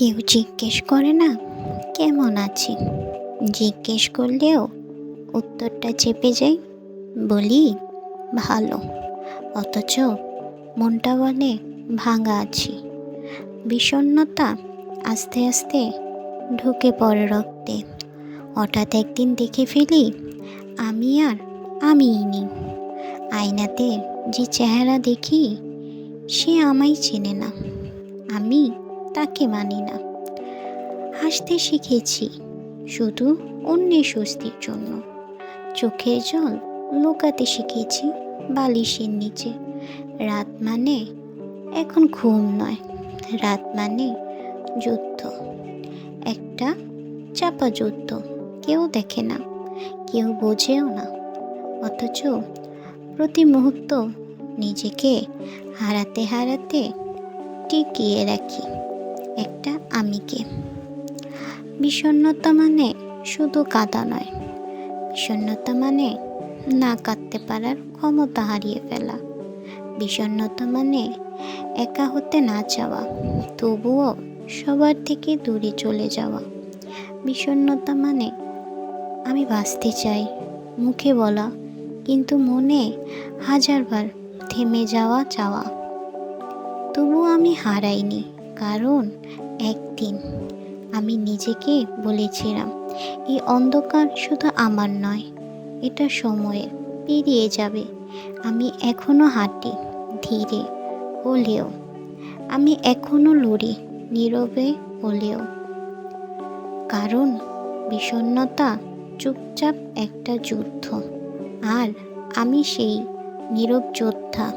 কেউ জিজ্ঞেস করে না, কেমন আছি? জিজ্ঞেস করলেও উত্তরটা চেপে যাই, বলি, ভালো। অথচ মনটা বলে, ভাঙা আছি। বিষণ্ণতা আস্তে আস্তে ঢুকে পড়ে রক্তে। হঠাৎ একদিন দেখে ফেলি, আমি আর আমিই নেই। আয়নাতে যে চেহারা দেখি, সে আমায় চেনে না। আমি তাকে মানি না। হাসতে শিখেছি শুধু অন্যের স্বস্তির জন্য। চোখের জল লুকাতে শিখেছি বালিশের নিচে। রাত মানে এখন ঘুম নয়, রাত মানে যুদ্ধ। একটা চাপা যুদ্ধ, কেউ দেখে না, কেউ বোঝেও না। অথচ প্রতি মুহূর্ত নিজেকে হারাতে হারাতে টিকিয়ে রাখি। একটা আমিকে। বিষণ্ণতা মানে শুধু কাদা নয়। বিষণ্ণতা মানে না কাঁদতে পারার ক্ষমতা হারিয়ে ফেলা। বিষণ্ণতা মানে একা হতে না চাওয়া, তবুও সবার থেকে দূরে চলে যাওয়া। বিষণ্ণতা মানে আমি বাঁচতে চাই, মুখে বলা, কিন্তু মনে হাজারবার থেমে যাওয়া চাওয়া। তবু আমি হারাইনি কারণ একদিন আমি নিজেকে বলেছিলাম, এই অন্ধকার শুধু আমার নয়, এটা সময়ে পেরিয়ে যাবে। আমি এখনও হাঁটি, ধীরে হলেও। আমি এখনও লড়ি, নীরবে হলেও। কারণ বিষণ্ণতা চুপচাপ একটা যুদ্ধ। আর আমি সেই নীরব যোদ্ধা